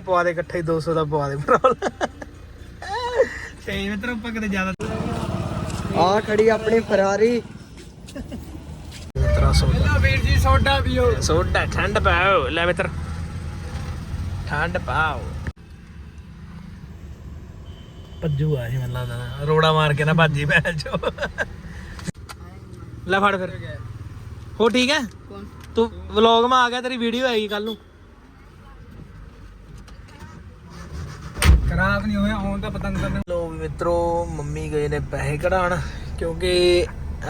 ਕਹਿੰਦੇ ਪਵਾ ਦੇ ਇਕੱਠਾ ਹੀ 200 ਦਾ ਪਵਾ ਦੇ ਪੈਟਰੋਲ ਤੇ ਮਿੱਤਰੋ ਆਪਾਂ ਕਿਤੇ ਜ਼ਿਆਦਾ ਆ ਖੜੀ ਆਪਣੀ ਫਰਾਰੀ ਮਿੱਤਰਾ ਸੋਡਾ ਵੀਰ ਜੀ ਸੋਡਾ ਪੀਓ। ਸੋਡਾ ਠੰਡ ਪਾਓ। ਲੈ ਮਿੱਤਰ ਠੰਡ ਪਾਓ। ਭੱਜੂ ਆ ਇਹ ਮੈਨੂੰ ਲੱਗਦਾ। ਰੋੜਾ ਮਾਰ ਕੇ ਨਾ ਭੱਜੀ ਭੈਣ ਚੋ। ਲੈ ਫੜ ਫਿਰ। ਹੋ ਠੀਕ ਹੈ? ਤੂੰ ਵਲੌਗ ਮਾ ਆ ਗਿਆ ਤੇਰੀ ਵੀਡੀਓ ਆਏਗੀ ਕੱਲ ਨੂੰ। ਖਰਾਬ ਨਹੀਂ ਹੋਇਆ ਹੁਣ ਤਾਂ ਪਤੰਗ ਕਰਨ ਲੋ ਮਿੱਤਰੋ ਮੰਮੀ ਗਏ ਨੇ ਪੈਸੇ ਕਢਾਣ ਕਿਉਂਕਿ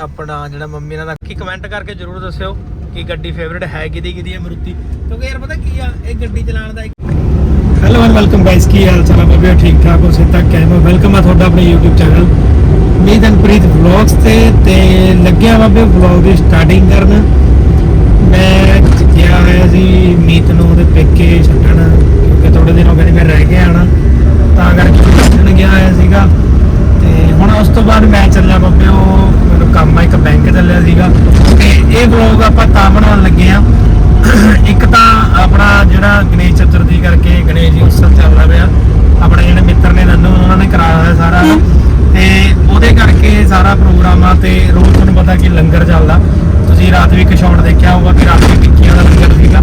ਆਪਣਾ ਜਿਹੜਾ ਮੰਮੀ ਨਾਲ ਦਾ ਕੀ ਕਮੈਂਟ ਕਰਕੇ ਜਰੂਰ ਦੱਸਿਓ ਕਿ ਗੱਡੀ ਫੇਵਰਿਟ ਹੈ ਕਿਹਦੀ ਕਿਹਦੀ ਹੈ ਮਰੂਤੀ। ਕਿਉਂਕਿ ਯਾਰ ਪਤਾ ਕੀ ਆ ਇਹ ਗੱਡੀ ਚਲਾਉਣ ਦਾ ਹੈਲੋ ਐਂਡ ਵੈਲਕਮ ਗਾਇਸ ਕੀ ਹਾਲ ਚਾਲ ਹੈ ਬਾਬੇ ਠੀਕ ਠਾਕ ਹੋ ਸਿੱਧਾ ਕਹਿਮਾ ਵੈਲਕਮ ਆ ਤੁਹਾਡਾ ਆਪਣੇ YouTube ਚੈਨਲ ਮੀਦਨਪ੍ਰੀਤ ਵਲੌਗਸ ਤੇ ਤੇ ਲੱਗਿਆ ਬਾਬੇ ਵਲੌਗ ਦੀ ਸਟਾਰਟਿੰਗ ਕਰਨ। ਮੈਂ ਗਿਆ ਹੋਇਆ ਸੀ ਮੀਤ ਨੂੰ ਉਹਦੇ ਪੇਕੇ ਛੱਡਣ ਕਿਉਂਕਿ ਥੋੜੇ ਦਿਨ ਹੋ ਗਏ ਨੇ ਮੈਂ ਰਹਿ ਗਿਆ ਆਣਾ ਤਾਂ ਕਰਕੇ ਛੱਡਣ ਗਿਆ ਹੋਇਆ ਸੀਗਾ। ਤੇ ਹੁਣ ਉਸ ਤੋਂ ਬਾਅਦ ਮੈਂ ਚੱਲਿਆ ਬਾਬੇ, ਉਹ ਮੈਨੂੰ ਕੰਮ ਆ, ਇੱਕ ਬੈਂਕ ਚੱਲਿਆ ਸੀਗਾ। ਤੇ ਇਹ ਵਲੌਗ ਆਪਾਂ ਤਾਂ ਬਣਾਉਣ ਲੱਗੇ ਆ ਇੱਕ ਤਾਂ ਆਪਣਾ ਜਿਹੜਾ ਗਣੇਸ਼ ਚਤੁਰਥੀ ਕਰਕੇ ਗਣੇਸ਼ ਜੀ ਉਤਸਵ ਚੱਲਦਾ ਪਿਆ। ਆਪਣੇ ਜਿਹੜੇ ਮਿੱਤਰ ਨੇ ਨੰਨੂ ਉਹਨਾਂ ਨੇ ਕਰਾਇਆ ਹੋਇਆ ਸਾਰਾ। ਤੇ ਉਹਦੇ ਕਰਕੇ ਸਾਰਾ ਪ੍ਰੋਗਰਾਮ ਆ, ਤੇ ਰੋਜ਼ ਤੁਹਾਨੂੰ ਪਤਾ ਕਿ ਲੰਗਰ ਚੱਲਦਾ। ਤੁਸੀਂ ਰਾਤ ਵੀ ਇੱਕ ਸ਼ਾਟ ਦੇਖਿਆ ਹੋਊਗਾ ਕਿ ਰਾਤ ਵੀ ਟਿੱਕੀਆਂ ਦਾ ਲੰਗਰ ਸੀਗਾ।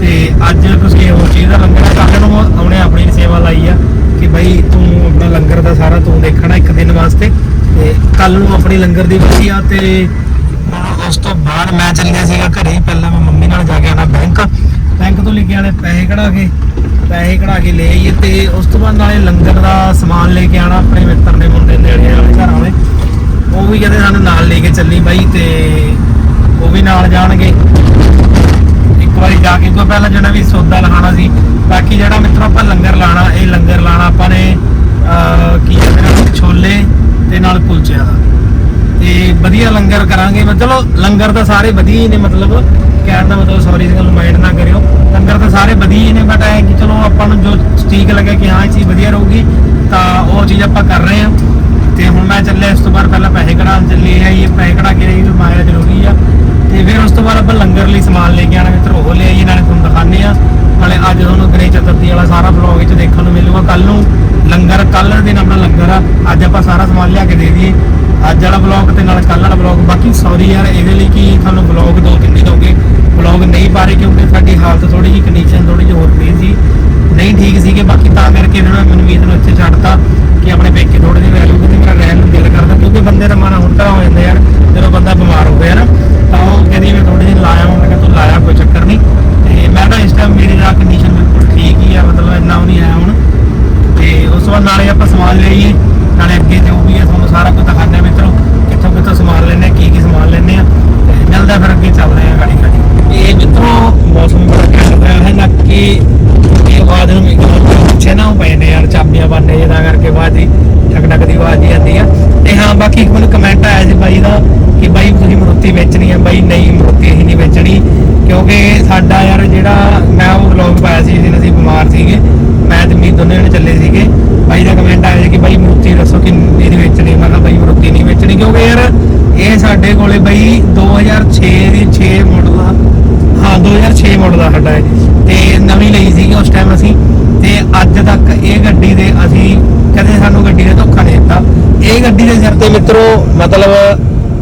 ਤੇ ਅੱਜ ਤੁਸੀਂ ਹੋਰ ਚੀਜ਼ ਦਾ ਲੰਗਰ ਆ ਨੂੰ ਉਹਨੇ ਆਪਣੀ ਸੇਵਾ ਲਾਈ ਆ। ਕਿ ਤੂੰ ਆਪਣਾ ਲੰਗਰ ਦਾ ਸਾਰਾ ਤੂੰ ਦੇਖਣਾ ਇੱਕ ਦਿਨ ਵਾਸਤੇ। ਤੇ ਕੱਲ ਨੂੰ ਆਪਣੀ ਲੰਗਰ ਦੀ ਵਾਰੀ ਆ ਤੇ ਉਸ ਤੋਂ ਬਾਅਦ ਮੈਂ ਚੱਲਿਆ ਸੀਗਾ ਘਰੇ। ਪਹਿਲਾਂ ਮੈਂ ਮੰਮੀ ਨਾਲ ਜਾ ਕੇ ਆਣਾ ਬੈਂਕ। ਬੈਂਕ ਤੋਂ ਲੈ ਕੇ ਆਣੇ ਪੈਸੇ ਕਢਾ ਕੇ, ਪੈਸੇ ਕਢਾ ਕੇ ਲੈ ਆਈਏ ਤੇ ਉਸ ਤੋਂ ਬਾਅਦ ਨਾਲੇ ਲੰਗਰ ਦਾ ਸਮਾਨ ਲੈ ਕੇ ਆਣਾ ਆਪਣੇ ਮਿੱਤਰ ਦੇ ਮੁੰਡੇ ਨੇੜੇ ਵਾਲੇ ਘਰ ਵਾਲੇ। ਉਹ ਵੀ ਕਹਿੰਦੇ ਸਾਨੂੰ ਨਾਲ ਲੈ ਕੇ ਚੱਲੀ ਬਾਈ ਤੇ ਉਹ ਵੀ ਨਾਲ ਜਾਣਗੇ। ਇੱਕ ਵਾਰੀ ਜਾ ਕੇ ਤੋਂ ਪਹਿਲਾਂ ਜਿਹੜਾ ਵੀ ਸੌਦਾ ਲਗਾਉਣਾ ਸੀ ਬਾਕੀ ਜਿਹੜਾ ਮਿੱਤਰੋ ਆਪਾਂ ਲੰਗਰ ਲਾਣਾ ਇਹ ਲੰਗਰ ਲਾਣਾ ਆਪਾਂ ਨੇ ਅਹ, ਕੀ ਕਹਿੰਦੇ ਨੇ ਛੋਲੇ ਤੇ ਨਾਲ ਕੁਲਚਿਆਂ ਦਾ। ਤੇ ਵਧੀਆ ਲੰਗਰ ਕਰਾਂਗੇ। ਮੈਂ ਚਲੋ ਲੰਗਰ ਤਾਂ ਸਾਰੇ ਵਧੀਆ ਹੀ ਨੇ ਮਤਲਬ ਕਹਿਣ ਦਾ ਮਤਲਬ ਸੌਰੀ ਇਸ ਗੱਲ ਮਾਈਂਡ ਨਾ ਕਰਿਓ। ਲੰਗਰ ਤਾਂ ਸਾਰੇ ਵਧੀਆ ਹੀ ਨੇ ਬਟ ਐ ਕਿ ਚਲੋ ਆਪਾਂ ਨੂੰ ਜੋ ਠੀਕ ਲੱਗੇ ਕਿ ਹਾਂ ਇਹ ਚੀਜ਼ ਵਧੀਆ ਰਹੂਗੀ ਤਾਂ ਉਹ ਚੀਜ਼ ਆਪਾਂ ਕਰ ਰਹੇ ਹਾਂ। ਤੇ ਹੁਣ ਮੈਂ ਚੱਲਿਆ ਇਸ ਤੋਂ ਬਾਅਦ ਪਹਿਲਾਂ ਪੈਸੇ ਕਢਾਉਣ ਚੱਲੇ ਆ ਇਹ ਪੈਸੇ ਕਢਾ ਕੇ ਰਹੀ ਮਾਇਆ ਜ਼ਰੂਰੀ ਆ। ਤੇ ਫਿਰ ਉਸ ਤੋਂ ਬਾਅਦ ਆਪਾਂ ਲੰਗਰ ਲਈ ਸਮਾਨ ਲੈ ਕੇ ਆਣਾ ਮਿੱਤਰ ਉਹ ਲੈ ਆਈਏ ਨਾਲੇ ਤੁਹਾਨੂੰ ਦਿਖਾਣੇ ਆ ਨਾਲੇ ਅੱਜ ਤੁਹਾਨੂੰ ਗਣੇਸ਼ ਚਤੁਰਥੀ ਵਾਲਾ ਸਾਰਾ ਵਲੌਗ ਵਿੱਚ ਦੇਖਣ ਨੂੰ ਮਿਲੂਗਾ। ਕੱਲ ਨੂੰ ਲੰਗਰ ਕੱਲ ਦਿਨ ਆਪਣਾ ਲੰਗਰ ਆ। ਅੱਜ ਆਪਾਂ ਸਾਰਾ ਸਮਾਨ ਲਿਆ ਕੇ ਦੇ ਦਈਏ। ਅੱਜ ਵਾਲਾ ਵਲੌਗ ਤੇ ਨਾਲ ਕੱਲ ਵਾਲਾ ਵਲੌਗ ਬਾਕੀ ਸੌਰੀ ਯਾਰ, ਇਹਦੇ ਲਈ ਕਿ ਤੁਹਾਨੂੰ ਵਲੌਗ ਦੋ ਤਿੰਨ ਦਿਨ ਹੋ ਗਏ। ਵਲੌਗ ਨਹੀਂ ਪਾ ਰਹੇ ਕਿਉਂਕਿ ਸਾਡੀ ਹਾਲਤ ਥੋੜੀ ਜਿਹੀ ਕੰਡੀਸ਼ਨ ਥੋੜੀ ਜਿਹੀ ਹੋਰ ਪਈ ਸੀ। ਨਹੀਂ ਠੀਕ ਸੀਗੇ, ਬਾਕੀ ਤਾਂ ਕਰਕੇ ਇਹਨਾਂ ਨੇ ਮਨਮੀਤ ਨੂੰ ਇੱਥੇ ਛੱਡਤਾ ਕਿ ਆਪਣੇ ਪੇਕੇ ਥੋੜੇ ਦਿਨ ਰਹਿ ਲੂਗੇ ਤੇ ਮੇਰਾ ਰਹਿਣ ਨੂੰ ਦਿਲ ਕਰਦਾ ਕਿਉਂਕਿ ਬੰਦੇ ਦਾ ਮਨ ਹੁਣ ਤਰ੍ਹਾਂ ਹੋ ਜਾਂਦਾ ਯਾਰ ਜਦੋਂ ਬੰਦਾ ਬਿਮਾਰ ਹੋ ਗਿਆ ਨਾ ਤਾਂ ਉਹ ਕਹਿੰਦੀ ਮੈਂ ਥੋੜੇ ਦਿਨ ਲਾਇਆ ਹੁਣ ਮੈਂ ਕਿਹਾ ਤੂੰ ਲਾਇਆ ਕੋਈ ਚੱਕਰ ਨਹੀਂ ਤੇ ਮੈਂ ਤਾਂ ਇਸ ਟਾਈਮ ਮੇਰੀ ਦਾ ਕੰਡੀਸ਼ਨ ਬਿਲਕੁਲ ਠੀਕ ਹੀ ਆ ਮਤਲਬ ਇੰਨਾ ਉਹ ਨਹੀਂ ਆਇਆ ਹੁਣ ਤੇ ਉਸ ਤੋਂ ਬਾਅਦ ਨਾਲੇ ਆਪਾਂ ਸਮਾਨ ਲਈਏ ਨਾਲੇ ਅੱਗੇ ਜੋ ਵੀ ਹੈ ਤੁਹਾਨੂੰ ਸਾਰਾ ਕੁਝ ਦਿਖਾਉਂਦੇ ਆ ਮਿੱਤਰੋ ਕਿੱਥੋਂ ਕਿੱਥੋਂ ਸਮਾਨ ਲੈਣੇ ਕੀ ਕੀ ਸਮਾਨ ਲੈਣੇ ਆ ਤੇ ਮਿਲਦਾ ਫਿਰ ਅੱਗੇ ਚੱਲਦੇ ਆ ਗਾੜੀ ਗਾੜੀ ਇਹ ਮਿੱਤਰੋ ਮੌਸਮ ਬੜਾ ਘੈਂਟ ਰਿਹਾ ਹੈ ਨਾ ਕਿ ਇਹ ਆਵਾਜ਼ ਨੂੰ ਇੱਕ ਪਿੱਛੇ ਨਾ ਉਹ ਪਏ ਨੇ ਯਾਰ ਚਾਬੀਆਂ ਬੰਨੇ ਜਿਹਦਾ ਕਰਕੇ ਆਵਾਜ਼ ਹੀ ਟਕ ਟਕ ਦੀ ਆਵਾਜ਼ ਹੀ ਆਉਂਦੀ ਆ ਤੇ ਹਾਂ ਬਾਕੀ ਇੱਕ ਮੈਨੂੰ ਕਮੈਂਟ ਆਇਆ ਸੀ ਬਾਈ ਦਾ ਕਿ ਬਾਈ ਤੁਸੀਂ ਮਰੂਤੀ ਵੇਚਣੀ ਹੈ ਬਾਈ ਨਹੀਂ ਮਰੂਤੀ ਅਸੀਂ ਨਹੀਂ ਵੇਚਣੀ ਕਿਉਂਕਿ ਸਾਡਾ ਯਾਰ ਜਿਹੜਾ ਮੈਂ ਉਹ ਵਲੌਗ ਪਾਇਆ ਸੀ ਜਿਹਨੇ ਅਸੀਂ ਬਿਮਾਰ ਸੀਗੇ ਮੈਂ ਤੇ ਮੀਤ ਦੋਨੇ ਜਣੇ ਚੱਲੇ ਸੀਗੇ ਬਾਈ ਦਾ ਕਮੈਂਟ ਆਇਆ ਸੀ ਕਿ ਬਾਈ ਮਰੂਤੀ ਦੱਸੋ ਕਿ ਇਹਦੀ ਵੇਚਣੀ ਮੈਂ ਕਿਹਾ ਬਾਈ ਮਰੂਤੀ ਨਹੀਂ ਵੇਚਣੀ ਕਿਉਂਕਿ ਯਾਰ ਇਹ ਸਾਡੇ ਕੋਲੇ ਬਾਈ 2006 ਦੀ 6 ਮਾਡਲ ਆ। ਹਾਂ 2006 ਮਾਡਲ ਆ ਸਾਡਾ ਤੇ ਨਵੀਂ ਲਈ ਸੀਗੀ ਉਸ ਟਾਈਮ ਅਸੀਂ। ਤੇ ਅੱਜ ਤੱਕ ਇਹ ਗੱਡੀ ਦੇ ਅਸੀਂ ਕਦੇ ਸਾਨੂੰ ਗੱਡੀ ਨੇ ਧੋਖਾ ਨਹੀਂ ਦਿੱਤਾ। ਇਹ ਗੱਡੀ ਦੇ ਸਿਰ ਤੇ ਮਿੱਤਰੋ, ਮਤਲਬ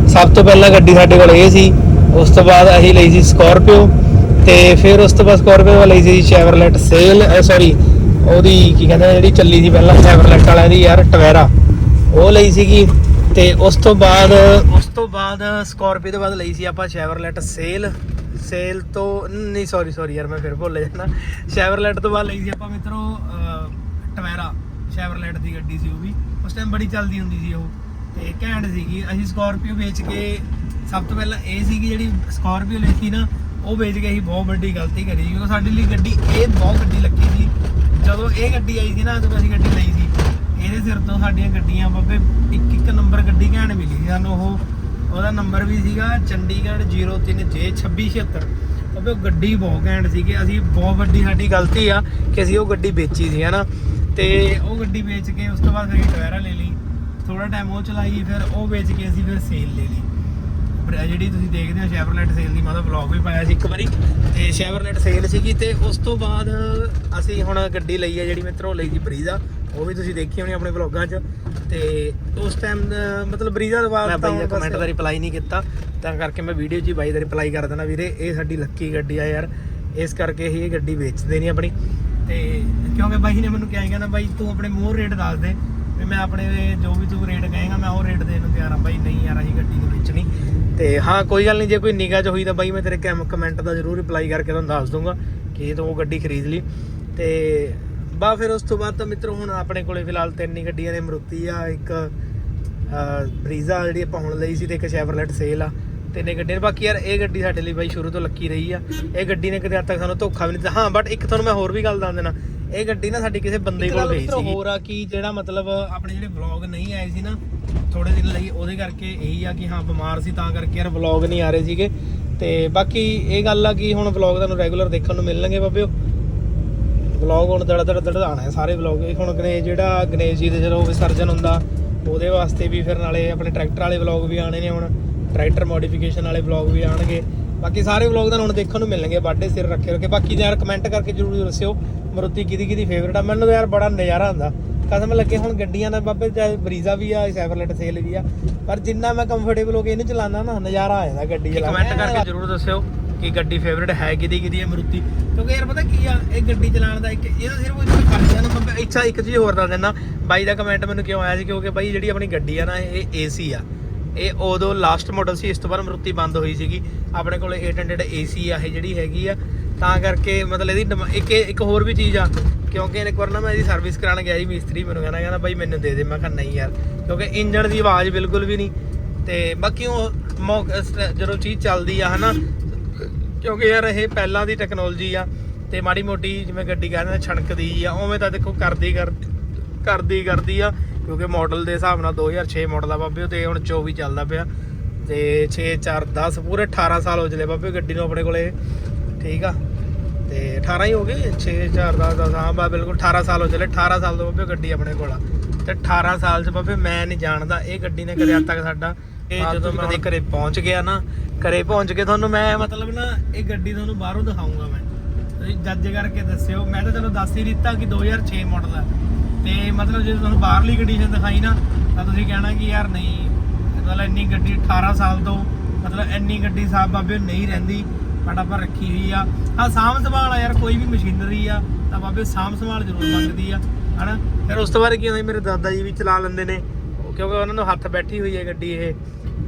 ਸਭ ਤੋਂ ਪਹਿਲਾਂ ਗੱਡੀ ਸਾਡੇ ਕੋਲ ਇਹ ਸੀ। ਉਸ ਤੋਂ ਬਾਅਦ ਅਸੀਂ ਲਈ ਸੀ ਸਕੋਰਪੀਓ ਤੇ ਫਿਰ ਉਸ ਤੋਂ ਬਾਅਦ ਸਕੋਰਪੀਓ ਵਾਲੀ ਲਈ ਸੀ ਚੈਵਰਲੈਟ ਸੇਲ ਸੌਰੀ ਉਹਦੀ ਕੀ ਕਹਿੰਦੇ ਜਿਹੜੀ ਚੱਲੀ ਸੀ ਪਹਿਲਾਂ ਸ਼ੈਵਰਲੈਟ ਵਾਲਿਆਂ ਦੀ ਯਾਰ ਟਵੇਰਾ ਉਹ ਲਈ ਸੀਗੀ। ਤੇ ਉਸ ਤੋਂ ਬਾਅਦ ਉਸ ਤੋਂ ਬਾਅਦ ਸਕਾਰਪੀਓ ਤੋਂ ਬਾਅਦ ਲਈ ਸੀ ਆਪਾਂ ਸ਼ੈਵਰਲੈਟ ਸੇਲ ਸੇਲ ਤੋਂ, ਨਹੀਂ ਸੌਰੀ ਸੌਰੀ ਯਾਰ, ਮੈਂ ਫਿਰ ਭੁੱਲ ਜਾਣਾ ਸ਼ੈਵਰਲੈਟ ਤੋਂ ਬਾਅਦ ਲਈ ਸੀ ਆਪਾਂ ਮਿੱਤਰੋ ਟਵੈਰਾ ਸ਼ੈਵਰਲੈਟ ਦੀ ਗੱਡੀ ਸੀ ਉਹ ਵੀ। ਉਸ ਟਾਈਮ ਬੜੀ ਚੱਲਦੀ ਹੁੰਦੀ ਸੀ ਉਹ। ਤੇ ਘੈਂਟ ਸੀਗੀ। ਅਸੀਂ ਸਕਾਰਪੀਓ ਵੇਚ ਕੇ ਸਭ ਤੋਂ ਪਹਿਲਾਂ ਇਹ ਸੀਗੀ ਜਿਹੜੀ ਸਕਾਰਪੀਓ ਲਈ ਸੀ ਨਾ, ਉਹ ਵੇਚ ਕੇ ਅਸੀਂ ਬਹੁਤ ਵੱਡੀ ਗਲਤੀ ਕਰੀ। ਸੀ ਕਿਉਂਕਿ ਸਾਡੇ ਲਈ ਗੱਡੀ, ਇਹ ਬਹੁਤ ਗੱਡੀ ਲੱਗੀ ਸੀ। ਜਦੋਂ ਇਹ ਗੱਡੀ ਆਈ ਸੀ ਨਾ ਜਦੋਂ ਅਸੀਂ ਗੱਡੀ ਲਈ ਸੀ। ਇਹਦੇ ਸਿਰ ਤੋਂ ਸਾਡੀਆਂ ਗੱਡੀਆਂ ਬਾਬੇ, ਇੱਕ ਇੱਕ ਨੰਬਰ ਗੱਡੀ ਘੈਂਟ ਮਿਲੀ ਸੀ ਸਾਨੂੰ, ਉਹ ਉਹਦਾ ਨੰਬਰ ਵੀ ਸੀਗਾ ਚੰਡੀਗੜ੍ਹ 03J2676 ਬਾਬੇ, ਉਹ ਗੱਡੀ ਬਹੁਤ ਘੈਂਟ ਸੀਗੀ ਅਸੀਂ ਬਹੁਤ ਵੱਡੀ ਸਾਡੀ ਗਲਤੀ ਆ ਕਿ ਅਸੀਂ ਉਹ ਗੱਡੀ ਵੇਚੀ ਸੀ, ਹਨਾ? ਤੇ ਉਹ ਗੱਡੀ ਵੇਚ ਕੇ ਉਸ ਤੋਂ ਬਾਅਦ ਫਿਰ ਟਵੈਰਾ ਲੈ ਲਈ। ਥੋੜਾ ਟਾਈਮ ਉਹ ਚਲਾਈ, ਫਿਰ ਉਹ ਵੇਚ ਕੇ ਅਸੀਂ ਫਿਰ ਸੇਲ ਲੈ ਲਈ। ਜਿਹੜੀ ਤੁਸੀਂ ਦੇਖਦੇ ਹੋ ਸ਼ੈਵਰਲੈਟ ਸੇਲ ਦੀ, ਮੈਂ ਉਹਦਾ ਵਲੌਗ ਵੀ ਪਾਇਆ ਸੀ ਇੱਕ ਵਾਰੀ। ਤੇ ਸ਼ੈਵਰਲੈਟ ਸੇਲ ਸੀਗੀ ਤੇ ਉਸ ਤੋਂ ਬਾਅਦ ਅਸੀਂ ਹੁਣ ਗੱਡੀ ਲਈ ਹੈ ਜਿਹੜੀ ਮਿੱਤਰੋ ਲਈ ਸੀ ਬਰੀਜ਼ਾ ਉਹ ਵੀ ਤੁਸੀਂ ਦੇਖੀ ਹੋਣੀ ਆਪਣੇ ਵਲੌਗਾਂ 'ਚ। ਤੇ ਉਸ ਟਾਈਮ ਮਤਲਬ ਬਰੀਜ਼ਾ ਬਾਅਦ ਮੈਂ ਬਾਈ ਦਾ ਕਮੈਂਟ ਦਾ ਰਿਪਲਾਈ ਨਹੀਂ ਕੀਤਾ। ਤਾਂ ਕਰਕੇ ਮੈਂ ਵੀਡੀਓ 'ਚ ਹੀ ਬਾਈ ਦਾ ਰਿਪਲਾਈ ਕਰ ਦੇਣਾ ਵੀਰੇ ਇਹ ਸਾਡੀ ਲੱਕੀ ਗੱਡੀ ਆ ਯਾਰ। ਇਸ ਕਰਕੇ ਹੀ ਇਹ ਗੱਡੀ ਵੇਚਦੇ ਨਹੀਂ ਆਪਣੀ। ਤੇ ਕਿਉਂਕਿ ਬਾਈ ਨੇ ਮੈਨੂੰ ਕਿਹਾ ਕਹਿੰਦਾ ਬਾਈ ਤੂੰ ਆਪਣੇ ਮੂੰਹ ਰੇਟ ਦੱਸ ਦੇ। ਵੀ ਮੈਂ ਆਪਣੇ ਜੋ ਵੀ ਤੂੰ ਰੇਟ ਕਹੇਗਾ ਮੈਂ ਉਹ ਰੇਟ ਦੇਣ ਨੂੰ ਤਿਆਰ ਆ। ਬਾਈ ਨਹੀਂ ਯਾਰ ਅਸੀਂ ਗੱਡੀ ਨਹੀਂ ਵੇਚਣੀ। ਤੇ ਹਾਂ ਕੋਈ ਗੱਲ ਨਹੀਂ ਜੇ ਕੋਈ ਨਿਗਾਹ ਚ ਹੋਈ ਤਾਂ ਬਾਈ ਮੈਂ ਤੇਰੇ ਕਮੈਂਟ ਦਾ ਜ਼ਰੂਰ ਰਿਪਲਾਈ ਕਰਕੇ ਤੁਹਾਨੂੰ ਦੱਸ ਦੂੰਗਾ ਕਿ ਤੂੰ ਉਹ ਗੱਡੀ ਖਰੀਦ ਲਈ। ਤੇ ਬਾ ਫਿਰ ਉਸ ਤੋਂ ਬਾਅਦ ਤਾਂ ਮਿੱਤਰੋ ਹੁਣ ਆਪਣੇ ਕੋਲੇ ਫਿਲਹਾਲ ਤਿੰਨ ਹੀ ਗੱਡੀਆਂ ਨੇ ਮਰੂਤੀ ਆ ਇੱਕ ਬਰੀਜ਼ਾ ਜਿਹੜੀ ਆਪਾਂ ਹੁਣ ਲਈ ਸੀ ਤੇ ਇੱਕ ਸ਼ੈਵਰਲੈਟ ਸੇਲ ਆ। ਤਿੰਨੇ ਗੱਡੀਆਂ। ਬਾਕੀ ਯਾਰ ਇਹ ਗੱਡੀ ਸਾਡੇ ਲਈ ਬਾਈ ਸ਼ੁਰੂ ਤੋਂ ਲੱਕੀ ਰਹੀ ਆ। ਇਹ ਗੱਡੀ ਨੇ ਕਦੇ ਅੱਜ ਤੱਕ ਸਾਨੂੰ ਧੋਖਾ ਵੀ ਨਹੀਂ ਦਿੱਤਾ। ਹਾਂ ਬਟ ਇੱਕ ਤੁਹਾਨੂੰ ਮੈਂ ਹੋਰ ਵੀ ਗੱਲ ਦੱਸ ਦੇਣਾ ਇਹ ਗੱਡੀ ਨਾ ਸਾਡੀ ਕਿਸੇ ਬੰਦੇ ਕੋਲ ਗਈ ਸੀ ਹੋਰ ਆ ਕਿ ਜਿਹੜਾ ਮਤਲਬ ਆਪਣੇ ਜਿਹੜੇ ਵਲੌਗ ਨਹੀਂ ਆਏ ਸੀ ਨਾ ਥੋੜੇ ਦਿਨ ਲਈ ਉਹਦੇ ਕਰਕੇ ਇਹੀ ਆ ਕਿ ਹਾਂ ਬਿਮਾਰ ਸੀ ਤਾਂ ਕਰਕੇ ਯਾਰ ਵਲੌਗ ਨਹੀਂ ਆ ਰਹੇ ਸੀਗੇ। ਤੇ ਬਾਕੀ ਇਹ ਗੱਲ ਆ ਕਿ ਹੁਣ ਵਲੌਗ ਤੁਹਾਨੂੰ ਰੈਗੂਲਰ ਦੇਖਣ ਨੂੰ ਮਿਲਣਗੇ ਬਾਬਿਓ। ਵਲੌਗ ਹੁਣ ਦੜ ਦੜ ਦੜ ਆਣਾ ਹੈ ਸਾਰੇ ਵਲੌਗ ਇਹ ਹੁਣ ਗਣੇਸ਼ ਜਿਹੜਾ ਗਣੇਸ਼ ਜੀ ਦੇ ਜਦੋਂ ਵਿਸਰਜਨ ਹੁੰਦਾ ਉਹਦੇ ਵਾਸਤੇ ਵੀ ਫਿਰ ਨਾਲੇ ਆਪਣੇ ਟਰੈਕਟਰ ਵਾਲੇ ਵਲੌਗ ਵੀ ਆਣੇ ਨੇ ਹੁਣ। ਟਰੈਕਟਰ ਮੋਡੀਫਿਕੇਸ਼ਨ ਵਾਲੇ ਵਲੌਗ ਵੀ ਆਣਗੇ ਬਾਕੀ ਸਾਰੇ ਵਲੌਗ ਤੁਹਾਨੂੰ ਹੁਣ ਦੇਖਣ ਨੂੰ ਮਿਲਣਗੇ ਬਾਡੇ ਸਿਰ ਰੱਖੇ ਰੱਖੇ। ਬਾਕੀ ਯਾਰ ਕਮੈਂਟ ਕਰਕੇ ਜਰੂਰ ਦੱਸਿਓ ਮਰੂਤੀ ਕਿਹਦੀ ਕਿਹਦੀ ਫੇਵਰਟ ਆ। ਮੈਨੂੰ ਤਾਂ ਯਾਰ ਬੜਾ ਨਜ਼ਾਰਾ ਆਉਂਦਾ। ਕਸਮ ਲੱਗੇ ਹੁਣ ਗੱਡੀਆਂ ਦਾ ਬਾਬੇ ਚਾਹੇ ਬਰੀਜ਼ਾ ਵੀ ਆ ਸੈਵਰਲੈਟ ਸੇਲ ਵੀ ਆ। ਪਰ ਜਿੰਨਾ ਮੈਂ ਕੰਫਰਟੇਬਲ ਹੋ ਕੇ ਇਹਨੂੰ ਚਲਾਉਂਦਾ ਨਾ ਨਜ਼ਾਰਾ ਆ ਜਾਂਦਾ ਗੱਡੀ ਚਲਾਉਣ ਕਮੈਂਟ ਕਰਕੇ ਜਰੂਰ ਦੱਸਿਓ। ਕਿ ਗੱਡੀ ਫੇਵਰਟ ਹੈ ਕਿਹਦੀ ਕਿਹਦੀ ਹੈ ਮਰੂਤੀ? ਕਿਉਂਕਿ ਯਾਰ ਪਤਾ ਕੀ ਆ, ਇਹ ਗੱਡੀ ਚਲਾਉਣ ਦਾ ਇੱਕ ਇਹਦਾ ਸਿਰਫ ਇੱਕ ਖਰਚਾ ਮੈਂ ਇੱਛਾ ਇੱਕ ਚੀਜ਼ ਹੋਰ ਦੱਸ ਦਿੰਦਾ। ਬਾਈ ਦਾ ਕਮੈਂਟ ਮੈਨੂੰ ਕਿਉਂ ਆਇਆ ਸੀ? ਕਿਉਂਕਿ ਬਾਈ ਜਿਹੜੀ ਆਪਣੀ ਗੱਡੀ ਆ ਨਾ, ਇਹ ਏਸੀ ਆ। ਇਹ ਉਦੋਂ ਲਾਸਟ ਮਾਡਲ ਸੀ, ਇਸ ਤੋਂ ਬਾਅਦ ਮਰੂਤੀ ਬੰਦ ਹੋਈ ਸੀਗੀ। ਆਪਣੇ ਕੋਲ 800 ਏਸੀ ਆ, ਇਹ ਜਿਹੜੀ ਹੈਗੀ ਆ। ਤਾਂ ਕਰਕੇ ਮਤਲਬ ਇਹਦੀ ਡਿਮਾ- ਇੱਕ ਇੱਕ ਹੋਰ ਵੀ ਚੀਜ਼ ਆ। ਕਿਉਂਕਿ ਇੱਕ ਵਾਰ ਨਾ ਮੈਂ ਇਹਦੀ ਸਰਵਿਸ ਕਰਾਉਣ ਗਿਆ ਸੀ ਮਿਸਤਰੀ ਮੈਨੂੰ ਕਹਿੰਦਾ ਕਹਿੰਦਾ ਬਾਈ ਮੈਨੂੰ ਦੇ ਦੇ। ਮੈਂ ਕਿਹਾ ਨਹੀਂ ਯਾਰ, ਕਿਉਂਕਿ ਇੰਜਣ ਦੀ ਆਵਾਜ਼ ਬਿਲਕੁਲ ਵੀ ਨਹੀਂ। ਤੇ ਬਾਕੀ ਉਹ ਜਦੋਂ ਚੀਜ਼ ਚੱਲਦੀ ਆ ਹਨਾ ਕਿਉਂਕਿ ਯਾਰ ਇਹ ਪਹਿਲਾਂ ਦੀ ਟੈਕਨੋਲੋਜੀ ਆ ਤੇ ਮਾੜੀ ਮੋਟੀ ਜਿਵੇਂ ਗੱਡੀ ਕਹਿੰਦੇ ਨੇ ਛਣਕਦੀ ਆ, ਉਵੇਂ ਤਾਂ ਦੇਖੋ ਕਰਦੀ ਕਰ, ਕਰਦੀ ਕਰਦੀ ਆ, ਕਿਉਂਕਿ ਮਾਡਲ ਦੇ ਹਿਸਾਬ ਨਾਲ 2006 ਮਾਡਲ ਆ ਬਾਬੇ, ਤੇ ਹੁਣ 24 ਚੱਲਦਾ ਪਿਆ। ਤੇ 6 4 10 ਪੂਰੇ 18 ਸਾਲ ਹੋ ਚਲੇ ਬਾਬੇ ਗੱਡੀ ਨੂੰ ਆਪਣੇ ਕੋਲੇ। ਠੀਕ ਆ? ਤੇ 18 ਹੀ ਹੋ ਗਏ? 6 4 10 10 ਹਾਂ ਬਾ ਬਿਲਕੁਲ 18 ਸਾਲ ਹੋ ਚਲੇ 18 ਸਾਲ ਤੋਂ ਬਾਬੇ ਗੱਡੀ ਆਪਣੇ ਕੋਲ ਆ। ਤੇ 18 ਸਾਲ ਚ ਬਾਬੇ ਮੈਂ ਨਹੀਂ ਜਾਣਦਾ, ਇਹ ਗੱਡੀ ਨੇ ਕਦੇ ਅੱਜ ਤੱਕ ਸਾਡਾ ਇਹ ਜਦੋਂ ਮੈਂ ਘਰੇ ਪਹੁੰਚ ਗਿਆ ਨਾ ਘਰੇ ਪਹੁੰਚ ਕੇ ਤੁਹਾਨੂੰ ਮੈਂ ਮਤਲਬ ਨਾ ਇਹ ਗੱਡੀ ਤੁਹਾਨੂੰ ਬਾਹਰੋਂ ਦਿਖਾਉਂਗਾ ਮੈਂ। ਤੁਸੀਂ ਜੱਜ ਕਰਕੇ ਦੱਸਿਓ। ਮੈਂ ਤਾਂ ਚਲੋ ਦੱਸ ਹੀ ਦਿੱਤਾ ਕਿ 2006 ਮਾਡਲ ਆ ਤੇ ਮਤਲਬ ਜੇ ਤੁਹਾਨੂੰ ਬਾਹਰਲੀ ਕੰਡੀਸ਼ਨ ਦਿਖਾਈ ਨਾ ਤਾਂ ਤੁਸੀਂ ਕਹਿਣਾ ਕਿ ਯਾਰ ਨਹੀਂ ਮਤਲਬ ਇੰਨੀ ਗੱਡੀ 18 ਸਾਲ ਤੋਂ ਮਤਲਬ ਇੰਨੀ ਗੱਡੀ ਸਾਹਿਬ ਬਾਬੇ ਨਹੀਂ ਰਹਿੰਦੀ ਬਟ ਆਪਾਂ ਰੱਖੀ ਹੋਈ ਆ। ਹਾਂ ਸਾਂਭ ਸੰਭਾਲ ਆ ਯਾਰ ਕੋਈ ਵੀ ਮਸ਼ੀਨਰੀ ਆ ਤਾਂ ਬਾਬੇ ਸਾਂਭ ਸੰਭਾਲ ਜ਼ਰੂਰ ਮੰਗਦੀ ਆ ਹਨਾ? ਫਿਰ ਉਸ ਤੋਂ ਬਾਅਦ ਕੀ ਹੁੰਦਾ ਮੇਰੇ ਦਾਦਾ ਜੀ ਵੀ ਚਲਾ ਲੈਂਦੇ ਨੇ। ਕਿਉਂਕਿ ਉਹਨਾਂ ਨੂੰ ਹੱਥ ਬੈਠੀ ਹੋਈ ਹੈ ਗੱਡੀ ਇਹ।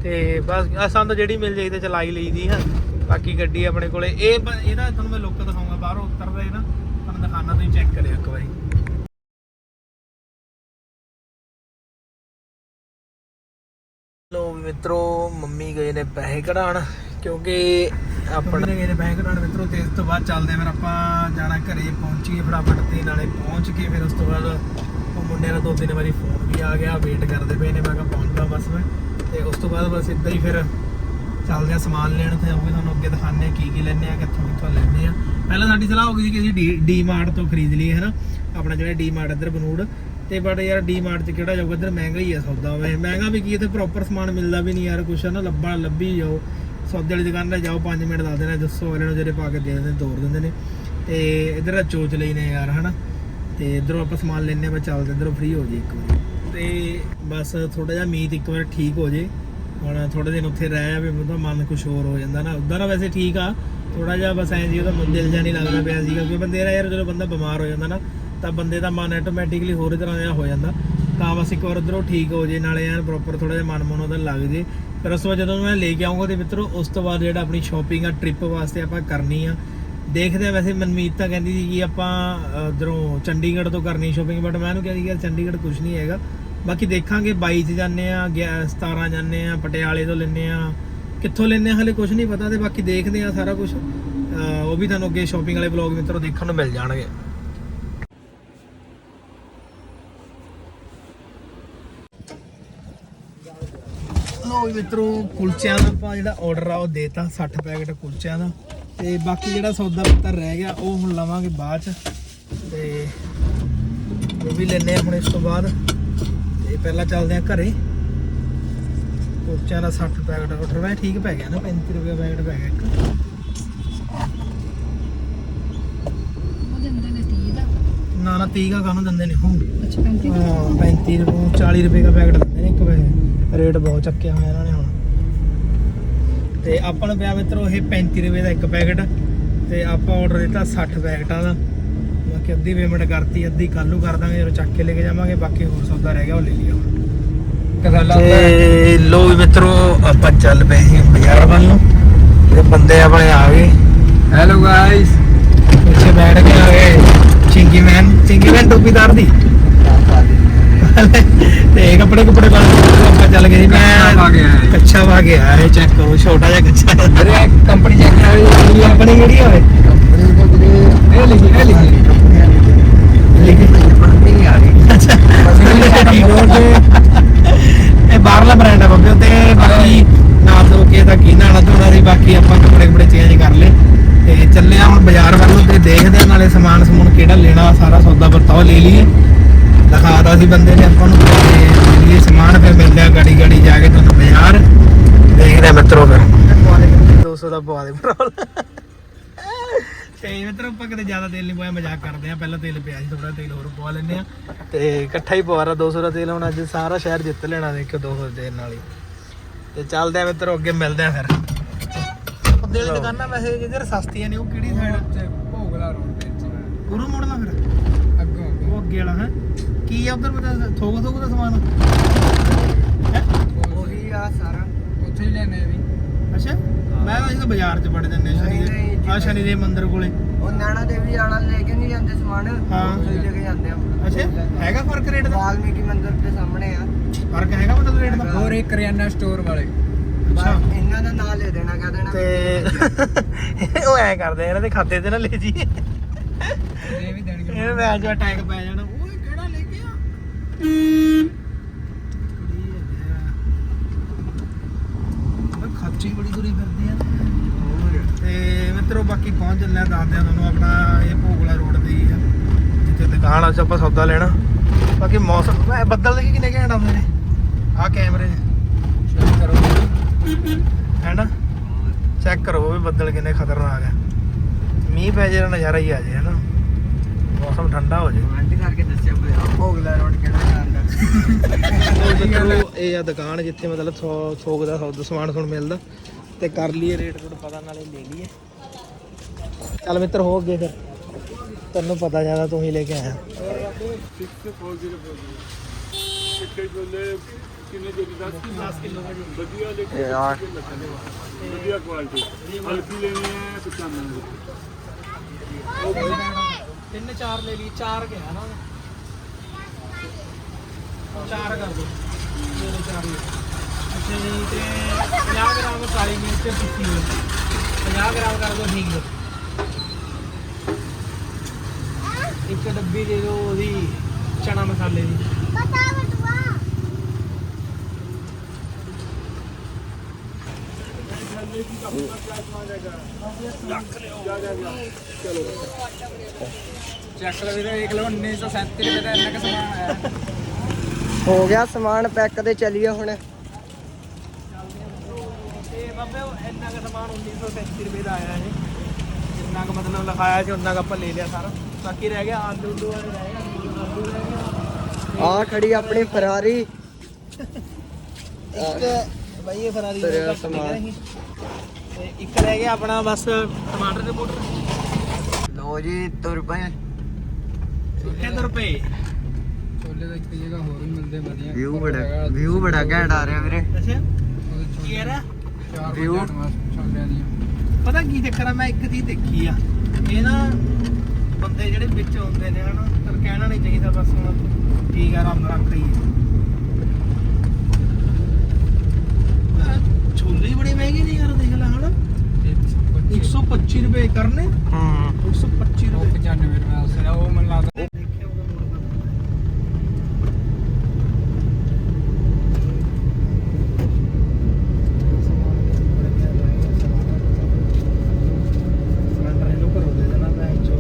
ਤੇ ਬਸ ਆਹ ਸਾਨੂੰ ਤਾਂ ਜਿਹੜੀ ਮਿਲ ਜਾਈ ਤੇ ਚਲਾਈ ਲਈਦੀ ਹਾਂ ਬਾਕੀ ਗੱਡੀ ਆਪਣੇ ਕੋਲੇ। ਇਹ ਬ- ਇਹਦਾ ਤੁਹਾਨੂੰ ਮੈਂ ਲੁੱਕ ਦਿਖਾਉਂਗਾ। ਬਾਹਰੋਂ ਉਤਰਦਾ ਨਾ, ਤੁਹਾਨੂੰ ਦਿਖਾਣਾ ਤੁਸੀਂ ਚੈੱਕ ਕਰਿਓ ਇੱਕ ਵਾਰੀ। ਲੋ ਮਿੱਤਰੋ, ਮੰਮੀ ਗਏ ਨੇ ਪੈਸੇ ਕਢਾਉਣ, ਕਿਉਂਕਿ ਆਪਣੇ ਗਏ ਨੇ ਪੈਸੇ ਕਢਾਉਣ ਮਿੱਤਰੋ, ਤੇ ਇਸ ਤੋਂ ਬਾਅਦ ਚੱਲਦੇ ਫਿਰ ਆਪਾਂ ਜਾਣਾ ਘਰੇ ਪਹੁੰਚੀਏ ਫਟਾਫਟ ਤੇ, ਨਾਲੇ ਪਹੁੰਚ ਕੇ ਫਿਰ ਉਸ ਤੋਂ ਬਾਅਦ ਉਹ ਮੁੰਡਿਆਂ ਦਾ ਦੋ ਤਿੰਨ ਵਾਰੀ ਫੋਨ ਵੀ ਆ ਗਿਆ ਵੇਟ ਕਰਦੇ ਪਏ ਨੇ, ਮੈਂ ਕਿਹਾ ਪਹੁੰਚਦਾ ਬਸ ਮੈਂ। ਤੇ ਉਸ ਤੋਂ ਬਾਅਦ ਬਸ ਇਦਾਂ ਹੀ ਫਿਰ ਚੱਲਦੇ ਆ ਸਮਾਨ ਲੈਣ ਤੇ ਉਹ ਵੀ ਤੁਹਾਨੂੰ ਅੱਗੇ ਦਿਖਾਣੇ ਆ ਕੀ ਕੀ ਲੈਣੇ ਆ ਕਿੱਥੋਂ ਕਿੱਥੋਂ ਲੈਣੇ ਆ। ਪਹਿਲਾਂ ਸਾਡੀ ਸਲਾਹ ਹੋ ਗਈ ਸੀ ਕਿ ਅਸੀਂ ਡੀ ਡੀ ਮਾਰਟ ਤੋਂ ਖਰੀਦ ਲਈਏ ਹਨਾ? ਆਪਣਾ ਜਿਹੜਾ ਡੀ ਮਾਰਟ ਇੱਧਰ ਬਨੂੜ। ਤੇ ਬਟ ਯਾਰ ਡੀ ਮਾਰਟ 'ਚ ਕਿਹੜਾ ਜਾਊਗਾ? ਇੱਧਰ ਮਹਿੰਗਾ ਹੀ ਆ ਸੌਦਾ ਵੇ ਮਹਿੰਗਾ ਵੀ ਕੀ ਇੱਥੇ ਪ੍ਰੋਪਰ ਸਮਾਨ ਮਿਲਦਾ ਵੀ ਨਹੀਂ ਯਾਰ ਕੁਛ ਨਾ ਲੱਭਾ ਲੱਭੀ ਜਾਓ। ਸੌਦੇ ਵਾਲੀ ਦੁਕਾਨ ਤੇ ਜਾਓ 5 ਮਿੰਟ ਦੱਸ ਦੇਣਾ ਦੱਸੋ ਵਾਲੇ ਨੂੰ ਜਿਹੜੇ ਪਾ ਕੇ ਦੇ ਦਿੰਦੇ ਨੇ, ਤੋੜ ਦਿੰਦੇ ਨੇ। ਤੇ ਇੱਧਰ ਦਾ ਚੋਚ ਲਈ ਨੇ ਯਾਰ ਹਨਾ? ਤੇ ਇਧਰੋਂ ਆਪਾਂ ਸਮਾਨ ਲੈਣੇ ਆ ਚੱਲਦੇ ਇਧਰੋਂ ਫ੍ਰੀ ਹੋ ਜੇ ਇੱਕ ਵਾਰੀ। ਤੇ ਬਸ ਥੋੜਾ ਜਿਹਾ ਮੀਤ ਇੱਕ ਵਾਰ ਠੀਕ ਹੋ ਜੇ। ਹੁਣ ਥੋੜੇ ਦਿਨ ਉੱਥੇ ਰਹਿ ਆ ਵੀ ਉਹਦਾ ਮਨ ਕੁਝ ਹੋਰ ਹੋ ਜਾਂਦਾ ਨਾ। ਉਦਾਂ ਨਾ ਵੈਸੇ ਠੀਕ ਆ ਥੋੜਾ ਜਿਹਾ ਬਸ ਐਂ ਜੀ ਉਹਦਾ ਮਨ ਦਿਲ ਜਿਹਾ ਨਹੀਂ ਲੱਗਦਾ ਪਿਆ ਸੀ ਕਿਉਂਕਿ ਬੰਦੇ ਦਾ ਯਾਰ ਜਦੋਂ ਬੰਦਾ ਬਿਮਾਰ ਹੋ ਜਾਂਦਾ ਨਾ, ਤਾਂ ਬੰਦੇ ਦਾ ਮਨ ਆਟੋਮੈਟਿਕਲੀ ਹੋਰ ਤਰ੍ਹਾਂ ਦਾ ਹੋ ਜਾਂਦਾ। ਤਾਂ ਬਸ ਇੱਕ ਵਾਰ ਉਧਰੋਂ ਠੀਕ ਹੋ ਜੇ, ਨਾਲੇ ਯਾਰ ਪ੍ਰੋਪਰ ਥੋੜਾ ਜਿਹਾ ਮਨ ਮਨ ਉਹਦਾ ਲੱਗ ਜੇ। ਫਿਰ ਉਸ ਤੋਂ ਬਾਅਦ ਜਦੋਂ ਮੈਂ ਲੈ ਕੇ ਆਉਂਗਾ ਤੇ ਮਿੱਤਰੋ, ਉਸ ਤੋਂ ਬਾਅਦ ਜਿਹੜਾ ਆਪਣੀ ਸ਼ਾਪਿੰਗ ਆ ਟ੍ਰਿਪ ਵਾਸਤੇ ਆਪਾਂ ਕਰਨੀ ਆ। ਦੇਖਦੇ ਆ ਵੈਸੇ ਮਨਮੀਤ ਤਾਂ ਕਹਿੰਦੀ ਸੀ ਕਿ ਆਪਾਂ ਉਧਰੋਂ ਚੰਡੀਗੜ੍ਹ ਤੋਂ ਕਰਨੀ ਸ਼ਾਪਿੰਗ ਬਟ ਮੈਂ ਉਹਨੂੰ ਕਹਿੰਦੀ ਸੀ ਯਾਰ ਚੰਡੀਗੜ੍ਹ ਕੁਝ ਨਹੀਂ ਹੈਗਾ। ਬਾਕੀ ਦੇਖਾਂਗੇ 22 ਚ ਜਾਂਦੇ ਆ 17 ਜਾਂਦੇ ਆ ਪਟਿਆਲੇ ਤੋਂ ਲੈਨੇ ਆ ਕਿੱਥੋਂ ਲੈਨੇ ਆ ਹਲੇ ਕੁਝ ਨਹੀਂ ਪਤਾ ਤੇ ਬਾਕੀ ਦੇਖਦੇ ਆ ਸਾਰਾ ਕੁਝ ਉਹ ਵੀ ਤੁਹਾਨੂੰ ਅੱਗੇ ਸ਼ਾਪਿੰਗ ਵਾਲੇ ਵਲੌਗ ਮਿੱਤਰੋ ਦੇਖਣ ਨੂੰ ਮਿਲ ਜਾਣਗੇ। ਲੋ ਵੀ ਮਿੱਤਰੋ, ਕੁਲਚਿਆਂ ਦਾ ਆਪਾਂ ਜਿਹੜਾ ਆਰਡਰ ਆ ਉਹ ਦੇਤਾ 60 ਪੈਕੇਟ ਕੁਲਚਿਆਂ ਦਾ। ਤੇ ਬਾਕੀ ਜਿਹੜਾ ਸੌਦਾ ਪੱਤਰ ਰਹਿ ਗਿਆ, ਉਹ ਹੁਣ ਲਵਾਂਗੇ ਬਾਅਦ ਚ। ਤੇ ਉਹ ਵੀ ਲੈਣੇ ਆ ਹੁਣ ਇਸ ਤੋਂ ਬਾਅਦ। ਪਹਿਲਾਂ ਚੱਲਦੇ ਆ ਘਰੇ। ਕੁਲਚਿਆਂ ਦਾ 60 ਪੈਕਟ 60 ਰੁਪਏ ਠੀਕ ਪੈ ਗਿਆ ਨਾ 35 ਰੁਪਏ ਪੈਕਟ ਪੈ ਗਿਆ ਇੱਕ। ਨੇ 30 ਦਾ। ਨਾ ਨਾ 30 ਦਾ ਕਾਹਨੂੰ ਦਿੰਦੇ ਨੇ ਹੁਣ? ਅੱਛਾ 35 ਦਾ। ਹਾਂ 35 ਰੁਪਏ 40 ਰੁਪਏ ਦਾ ਪੈਕਟ ਦਿੰਦੇ ਨੇ ਇੱਕ ਵੈਸੇ ਰੇਟ ਬਹੁਤ ਚੱਕਿਆ ਹੋਇਆ ਇਹਨਾਂ ਨੇ ਹੁਣ। ਤੇ ਆਪਾਂ ਨੂੰ ਪਿਆ ਮਿੱਤਰੋ ਇਹ 35 ਰੁਪਏ ਦਾ ਇੱਕ ਪੈਕਟ। ਤੇ ਆਪਾਂ ਆਰਡਰ ਦਿੱਤਾ 60 ਪੈਕਟਾਂ ਦਾ। ਬਾਕੀ ਅੱਧੀ ਪੇਮੈਂਟ ਕਰਤੀ ਅੱਧੀ ਕੱਲ ਨੂੰ ਕਰ ਦਾਂਗੇ ਜਦੋਂ ਚੱਕ ਕੇ ਲੈ ਕੇ ਜਾਵਾਂਗੇ ਬਾਕੀ ਹੋਰ ਸੌਦਾ ਰਹਿ ਗਿਆ ਉਹ ਲੈ ਲਿਆ ਕਸਾਲਾ ਤੇ ਲੋ ਵੀ ਮਿੱਤਰੋ ਆਪਾਂ ਚੱਲ ਪਏ ਸੀ ਬਾਜ਼ਾਰ ਵੱਲ ਨੂੰ। ਤੇ ਬੰਦੇ ਆਪਣੇ ਆ ਗਏ। ਹੈਲੋ ਗਾਇਸ ਪਿੱਛੇ ਬੈਠ ਕੇ ਆ ਗਏ। ਚਿੰਗੀ ਮੈਨ ਚਿੰਗੀ ਮੈਨ ਟੋਪੀਦਾਰ ਦੀ ਤੇ ਕੱਪੜੇ ਕੁਪੜੇ ਪਾ ਕੇ ਆਪਾਂ ਚੱਲ ਗਏ ਸੀ ਕੱਛਾ ਪਾ ਕੇ ਆਏ। ਕੱਛਾ ਪਾ ਕੇ ਆਇਆ ਇਹ ਚੈੱਕ ਕਰੋ ਛੋਟਾ ਜਿਹਾ ਕੱਛਾ ਅਰੇ ਕੰਪਨੀ ਚੈੱਕ ਕਰਾਈ ਕੰਪਨੀ ਕਿਹੜੀ ਹੋਵੇ ਇਹ ਲਿਖੀ ਇਹ ਲਿਖੀ ਲਿਖੀ ਨਹੀਂ ਆ ਰਹੀ ਇਹ ਬਾਹਰਲਾ ਬ੍ਰਾਂਡ ਆ ਬੱਬੇ ਤੇ ਬਾਕੀ ਨਾ ਧੋ ਕੇ ਤਾਂ ਕੀ ਨਾਲਾ ਧੋਣਾ ਸੀ, ਬਾਕੀ ਆਪਾਂ ਕੱਪੜੇ ਕੁਪੜੇ ਚੇਂਜ ਕਰ ਲਏ। ਤੇ ਚੱਲੇ ਆ ਹੁਣ ਬਾਜ਼ਾਰ ਵੱਲ ਤੇ ਦੇਖਦੇ ਆ ਨਾਲੇ ਸਮਾਨ ਸਮੂਨ ਕਿਹੜਾ ਲੈਣਾ, ਸਾਰਾ ਸੌਦਾ ਵਰਤਾਓ ਲੈ ਲਈਏ। ਦਿਖਾਤਾ ਸੀ ਬੰਦੇ ਨੇ ਆਪਾਂ ਨੂੰ ਤੇ ਲੈ ਸਮਾਨ, ਫਿਰ ਮਿਲਦੇ ਗਾੜੀ ਗਾੜੀ ਜਾ ਕੇ ਤੁਹਾਨੂੰ ਬਾਜ਼ਾਰ। ਦੇਖਦੇ ਆ ਮਿੱਤਰੋ ਫਿਰ। 200 ਦਾ ਪਵਾ ਦੇ ਭਰਾ। ਤੇ ਮਿੱਤਰੋ ਆਪਾਂ ਕਿਤੇ ਜ਼ਿਆਦਾ ਤੇਲ ਨਹੀਂ ਪਾਇਆ ਮਜ਼ਾਕ ਕਰਦੇ ਆ ਪਹਿਲਾਂ ਤੇਲ ਪਿਆ ਸੀ ਥੋੜਾ ਤੇਲ ਹੋਰ ਪਵਾ ਲੈਂਦੇ ਆ ਤੇ ਇਕੱਠਾ ਹੀ ਪਵਾ ਰਾ 200 ਦਾ ਤੇਲ ਹੁਣ ਅੱਜ ਸਾਰਾ ਸ਼ਹਿਰ ਜਿੱਤ ਲੈਣਾ ਦੇਖਿਓ 200 ਦੇ ਤੇਲ ਨਾਲ ਹੀ। ਤੇ ਚੱਲਦੇ ਆ ਮਿੱਤਰੋ ਅੱਗੇ ਮਿਲਦੇ ਆ ਫਿਰ। ਉਹਦੇ ਵਾਲੀ ਦੁਕਾਨਾਂ ਵੈਸੇ ਜਿਹਦੇ ਸਸਤੀਆਂ ਨੇ ਉਹ ਕਿਹੜੀ ਸਾਈਡ ਭੋਗਲਾ ਰੋਡ ਤੇ ਗੁਰੂ ਮੋੜਨਾ ਫਿਰ? ਅੱਗੋਂ ਉਹ ਅੱਗੇ ਵਾਲਾ ਹੈ। ਕੀ ਆ ਉਧਰ ਪਤਾ ਥੋਕ ਥੋਕ ਦਾ ਸਮਾਨ? ਹੈ? ਉਹੀ ਆ ਸਾਰਾ। ਉੱਥੇ ਹੀ ਲੈਣੇ ਵੀ ਅੱਛਾ? ਮੈਂ ਅਸੀਂ ਤਾਂ ਬਾਜ਼ਾਰ 'ਚ ਵੜ ਜੰਨੇ ਸ਼ਨੀ ਦੇ ਆ ਸ਼ਨੀ ਦੇ ਮੰਦਿਰ ਕੋਲੇ। ਉਹ ਨਾਣਾ ਦੇਵੀ ਵਾਲਾ ਲੈ ਕੇ ਨਹੀਂ ਜਾਂਦੇ ਸਮਾਨ ਹਾਂ। ਕੇ ਜਾਂਦੇ ਆ। ਅੱਛਾ? ਹੈਗਾ ਫ਼ਰਕ ਰੇਟ ਦਾ? ਵਾਲਮੀਕੀ ਮੰਦਿਰ ਦੇ ਸਾਹਮਣੇ ਆ। ਫ਼ਰਕ ਹੈਗਾ ਮਤਲਬ ਰੇਟ ਦਾ? ਹੋਰ ਇੱਕ ਕਰਿਆਨਾ ਸਟੋਰ ਵਾਲੇ। ਅੱਛਾ। ਇਹਨਾਂ ਦਾ ਨਾਂ ਲੈ ਦੇਣਾ ਕਹਿ ਦੇਣਾ। ਤੇ ਉਹ ਐ ਕਰਦੇ ਆ, ਇਹਨਾਂ ਦੇ ਖਾਤੇ ਤੇ ਨਾ ਲੈ ਜੀ ਇਹ ਵੀ ਦੇਣਗੇ। ਇਹਨੂੰ ਮੈਂ ਅੱਜ ਅਟੈਕ ਪੈ ਜਾਣਾ। ਓਏ ਕਿਹੜਾ ਲੈ ਕੇ ਆ? ਓਏ ਬੜੀ ਤੁਰੀ ਫਿਰਦੀ ਆ। ਤੇ ਮਿੱਤਰੋ, ਬਾਕੀ ਪਹੁੰਚ ਚੱਲੇ ਆ ਦੱਸਦੇ ਆ ਤੁਹਾਨੂੰ ਆਪਣਾ ਇਹ ਭੋਗਲਾ ਰੋਡ ਤੇ ਹੀ ਆ, ਜਿੱਥੇ ਦੁਕਾਨ ਆ ਉੱਥੇ ਆਪਾਂ ਸੌਦਾ ਲੈਣਾ। ਬਾਕੀ ਮੌਸਮ ਐ ਬੱਦਲ ਦੇਖੀ ਕਿੰਨੇ ਘੈਂਟ ਆਉਂਦੇ ਨੇ ਆ ਕੈਮਰੇ ਸ਼ੁਰੂ ਕਰੋ। ਹੈ ਚੈੱਕ ਕਰੋ ਵੀ ਬੱਦਲ ਕਿੰਨੇ ਖਤਰਨਾਕ ਆ। ਮੀਂਹ ਪੈ ਜੇ ਨਜ਼ਾਰਾ ਹੀ ਆ ਜੇ ਹੈ ਮੌਸਮ ਠੰਡਾ ਹੋ ਜੇ। ਕਮੈਂਟ ਕਰਕੇ ਦੱਸਿਓ ਭਈ ਭੋਗਲਾ ਰੋਡ ਕਿਹੜਾ ਜਾਂਦਾ ਇਹ ਆ ਦੁਕਾਨ ਜਿੱਥੇ ਮਤਲਬ ਥੋ- ਥੋਕ ਦਾ ਸੌਦਾ ਸਮਾਨ ਸੁਣ ਮਿਲਦਾ। ਤੇ ਕਰ ਲਈਏ ਰੇਟ ਰੂਟ ਪਤਾ ਨਾਲੇ ਲੈ ਲਈਏ। ਚੱਲ ਮਿੱਤਰ ਹੋ ਅੱਗੇ ਫਿਰ। ਤੈਨੂੰ ਪਤਾ ਜ਼ਿਆਦਾ ਤੂੰ ਹੀ ਲੈ ਕੇ ਆਇਆ। ਯਾਰ ਤਿੰਨ ਚਾਰ ਲੈ ਲਈ, ਚਾਰ ਗਿਆ ਨਾ ਚਾਰ ਕਰ ਦੋ। ਦੇ, ਚਾਰ ਹੀ। ਅੱਛਾ ਜੀ, ਤੇ 50 ਗ੍ਰਾਮ ਕਾਲੀ ਮਿਰਚ ਪੀਸੀ ਹੋਈ 50 ਗ੍ਰਾਮ ਕਰ ਦੋ ਠੀਕ ਹੈ ਇੱਕ ਡੱਬੀ ਦੇ ਦਿਓ ਉਹਦੀ ਚਨਾ ਮਸਾਲੇ ਦੀ। ਚੈੱਕ ਦੇਖ ਲਓ 1937 ਰੁਪਏ ਦਾ ਇੰਨਾ ਕੁ ਸਮਾਨ ਆਇਆ। ਹੋ ਗਿਆ ਸਮਾਨ ਪੈਕ ਤੇ ਚੱਲੀਏ ਹੁਣ। ਤੇ ਬਾਬੇ ਉਹ ਇੰਨਾ ਕੁ ਸਮਾਨ 1935 ਰੁਪਏ ਦਾ ਆਇਆ ਇਹ ਜਿੰਨਾ ਕੁ ਮਤਲਬ ਲਿਖਾਇਆ ਸੀ ਉਹਨਾਂ ਕੁ ਆਪਾਂ ਲੈ ਲਿਆ ਸਾਰਾ। ਬਾਕੀ ਰਹਿ ਗਿਆ ਆਲੂ ਉਲੂ ਵਾਲੇ ਰਹਿ ਗਏ ਆਲੂ ਰਹਿ ਗਿਆ। ਆ ਖੜੀ ਆਪਣੀ ਫਰਾਰੀ ਇੱਕ ਬਾਈ ਇਹ ਫਰਾਰੀ ਦਾ ਘੱਟ ਸਮਾਨ। ਨਹੀਂ ਤੇ ਇੱਕ ਰਹਿ ਗਿਆ ਆਪਣਾ ਬਸ ਟਮਾਟਰ ਦੇ ਪਾਊਡਰ ਲੋ ਜੀ ਤੁਰ ਪਏ। 70 ਰੁਪਏ ਛੋਲੇ ਦਾ ਇੱਕ ਜਗ੍ਹਾ ਹੋਰ ਵੀ ਮਿਲਦੇ ਵਧੀਆ। ਵਿਊ ਬੜਾ ਵਿਊ ਬੜਾ ਘੈਂਟ ਆ ਰਿਹਾ ਵੀਰੇ। ਅੱਛਾ। ਕੀ ਛੋਲੇ। ਹੈ ਰਾ ਚਾਰ View? ਛੋਲਿਆਂ ਦੀਆਂ। ਪਤਾ ਕੀ ਚੱਕਰ ਆ ਮੈਂ ਇੱਕ ਚੀਜ਼ ਦੇਖੀ ਆ। ਇਹ ਨਾ ਬੰਦੇ ਜਿਹੜੇ ਵਿੱਚ ਆਉਂਦੇ ਨੇ ਹਨਾ ਤਾਂ ਕਹਿਣਾ ਨਹੀਂ ਚਾਹੀਦਾ ਬਸ ਹੁਣ ਠੀਕ ਆ ਰੱਬ ਰੱਖ ਰਹੀ ਹੈ ਛੋਲੇ ਬੜੇ ਮਹਿੰਗੇ ਨੇ ਯਾਰ ਦੇਖ ਲੈ ਹਨਾ 125 ਰੁਪਏ ਕਰਨੇ ਹੂੰ 125 ਉਹ ਰੁਪਏ 95 ਰੁਪਏ ਦਾ ਸੀ ਉਹ ਮੈਨੂੰ ਲੱਗਦਾ ਦੇਖਿਆ ਉਹਦਾ ਮੋੜ ਸਿਲੰਡਰ ਇਹਨੂੰ ਕਰੋ ਦੇ ਦੇਣਾ ਮੈਂ ਚੋ